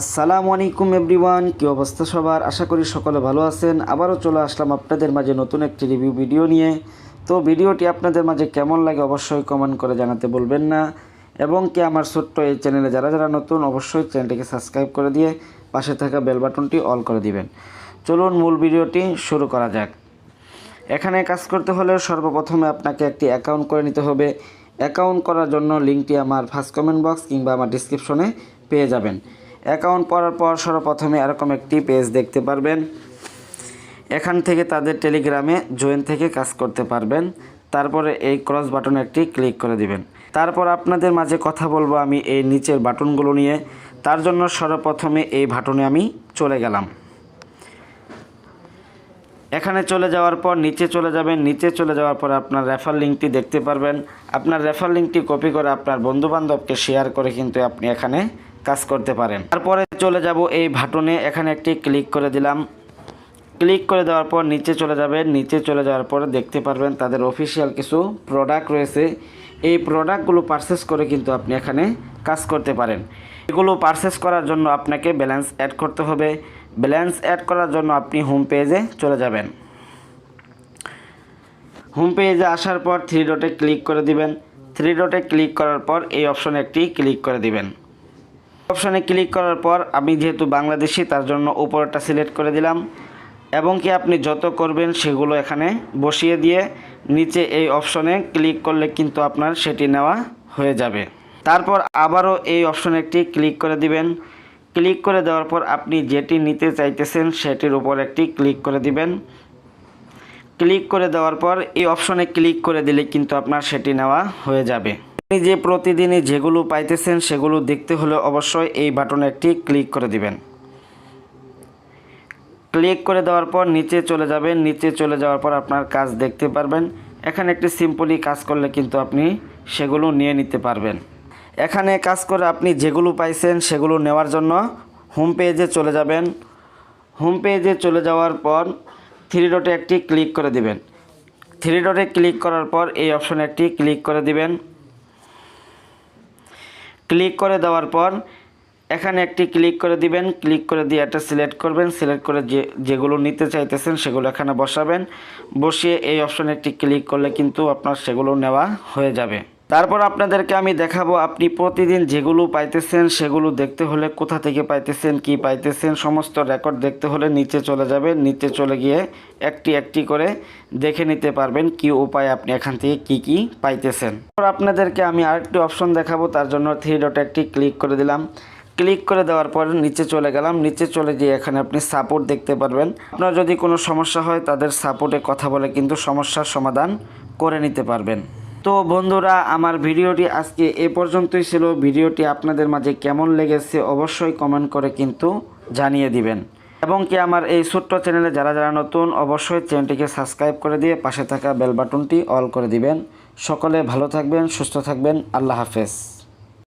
আসসালামু আলাইকুম এভরিওয়ান, কী অবস্থা সবার? আশা করি সকলে ভালো আছেন। আবারও চলে আসলাম আপনাদের মাঝে নতুন একটি রিভিউ ভিডিও নিয়ে। তো ভিডিওটি আপনাদের মাঝে কেমন লাগে অবশ্যই কমেন্ট করে জানাতে বলবেন না। এবং কি আমার ছোট্ট এই চ্যানেলে যারা যারা নতুন, অবশ্যই চ্যানেলটিকে সাবস্ক্রাইব করে দিয়ে পাশে থাকা বেল বাটনটি অল করে দিবেন। চলুন মূল ভিডিওটি শুরু করা যাক। এখানে কাজ করতে হলে সর্বপ্রথমে আপনাকে একটি অ্যাকাউন্ট করে নিতে হবে। অ্যাকাউন্ট করার জন্য লিঙ্কটি আমার ফার্স্ট কমেন্ট বক্স কিংবা আমার ডিসক্রিপশনে পেয়ে যাবেন। অ্যাকাউন্ট করার পর সর্বপ্রথমে এরকম একটি পেজ দেখতে পারবেন। এখান থেকে তাদের টেলিগ্রামে জয়েন থেকে কাজ করতে পারবেন। তারপরে এই ক্রস বাটনে একটি ক্লিক করে দিবেন। তারপর আপনাদের মাঝে কথা বলব আমি এই নিচের বাটনগুলো নিয়ে। তার জন্য সর্বপ্রথমে এই বাটনে আমি চলে গেলাম। এখানে চলে যাওয়ার পর নিচে চলে যাবেন। নিচে চলে যাওয়ার পর আপনার রেফার লিঙ্কটি দেখতে পারবেন। আপনার রেফার লিঙ্কটি কপি করে আপনার বন্ধুবান্ধবকে শেয়ার করে কিন্তু আপনি এখানে কাজ করতে পারেন। তারপরে চলে যাব এই বাটনে, এখানে একটি ক্লিক করে দিলাম। ক্লিক করে দেওয়ার পর নিচে চলে যাবেন। নিচে চলে যাওয়ার পরে দেখতে পারবেন তাদের অফিসিয়াল কিছু প্রোডাক্ট রয়েছে। এই প্রোডাক্টগুলো পারচেস করে কিন্তু আপনি এখানে কাজ করতে পারেন। এগুলো পারচেস করার জন্য আপনাকে ব্যালেন্স অ্যাড করতে হবে। ব্যালেন্স অ্যাড করার জন্য আপনি হোম পেজে চলে যাবেন। হোম পেজে আসার পর থ্রি ডটে ক্লিক করে দিবেন। থ্রি ডটে ক্লিক করার পর এই অপশনে একটি ক্লিক করে দিবেন। অপশনে ক্লিক করার পর আমি যেহেতু বাংলাদেশি, তার জন্য উপরটা সিলেক্ট করে দিলাম। এবং কি আপনি যত করবেন সেগুলো এখানে বসিয়ে দিয়ে নিচে এই অপশনে ক্লিক করলে কিন্তু আপনার সেটি নেওয়া হয়ে যাবে। তারপর আবারও এই অপশনে একটি ক্লিক করে দিবেন। ক্লিক করে দেওয়ার পর আপনি যেটি নিতে চাইতেছেন সেটির উপর একটি ক্লিক করে দিবেন। ক্লিক করে দেওয়ার পর এই অপশনে ক্লিক করে দিলে কিন্তু আপনার সেটি নেওয়া হয়ে যাবে। আপনি যে প্রতিদিনই যেগুলো পাইতেছেন সেগুলো দেখতে হলে অবশ্যই এই বাটনে একটি ক্লিক করে দিবেন। ক্লিক করে দেওয়ার পর নিচে চলে যাবেন। নিচে চলে যাওয়ার পর আপনার কাজ দেখতে পারবেন। এখানে একটি সিম্পলি কাজ করলে কিন্তু আপনি সেগুলো নিয়ে নিতে পারবেন। এখানে কাজ করে আপনি যেগুলো পাইছেন সেগুলো নেওয়ার জন্য হোম পেজে চলে যাবেন। হোম পেজে চলে যাওয়ার পর থ্রি ডটে একটি ক্লিক করে দিবেন। থ্রি ডটে ক্লিক করার পর এই অপশনে একটি ক্লিক করে দিবেন। ক্লিক করে দেওয়ার পর, এখানে একটি ক্লিক করে দিবেন। ক্লিক করে দিয়ে একটা সিলেক্ট করবেন। সিলেক্ট করে যে, যেগুলো নিতে চাইতেছেন সেগুলো এখানে বসাবেন। বসিয়ে এই অপশানে একটি ক্লিক করলে কিন্তু আপনার সেগুলো নেওয়া হয়ে যাবে। তারপর আপনাদেরকে আমি দেখাবো, আপনি প্রতিদিন যেগুলো পাইতেছেন সেগুলো দেখতে হলে কোথা থেকে পাইতেছেন, কি পাইতেছেন, সমস্ত রেকর্ড দেখতে হলে নিচে চলে যাবেন, নিচে চলে গিয়ে একটি একটি করে দেখে নিতে পারবেন কি উপায় আপনি এখান থেকে কি কি পাইতেছেন। তারপর আপনাদেরকে আমি আরেকটি অপশন দেখাবো, তার জন্য থ্রি ডট একটি ক্লিক করে দিলাম। ক্লিক করে দেওয়ার পর নিচে চলে গেলাম, নিচে চলে গিয়ে এখানে আপনি সাপোর্ট দেখতে পারবেন। আপনার যদি কোনো সমস্যা হয় তাদের সাপোর্টে কথা বলে কিন্তু সমস্যার সমাধান করে নিতে পারবেন। তো বন্ধুরা, আমার ভিডিওটি আজকে এ পর্যন্তই ছিল। ভিডিওটি আপনাদের মাঝে কেমন লেগেছে অবশ্যই কমেন্ট করে কিন্তু জানিয়ে দিবেন। এবং কি আমার এই ছোট্ট চ্যানেলে যারা যারা নতুন, অবশ্যই চ্যানেলটিকে সাবস্ক্রাইব করে দিয়ে পাশে থাকা বেল বাটনটি অল করে দিবেন। সকলে ভালো থাকবেন, সুস্থ থাকবেন। আল্লাহ হাফেজ।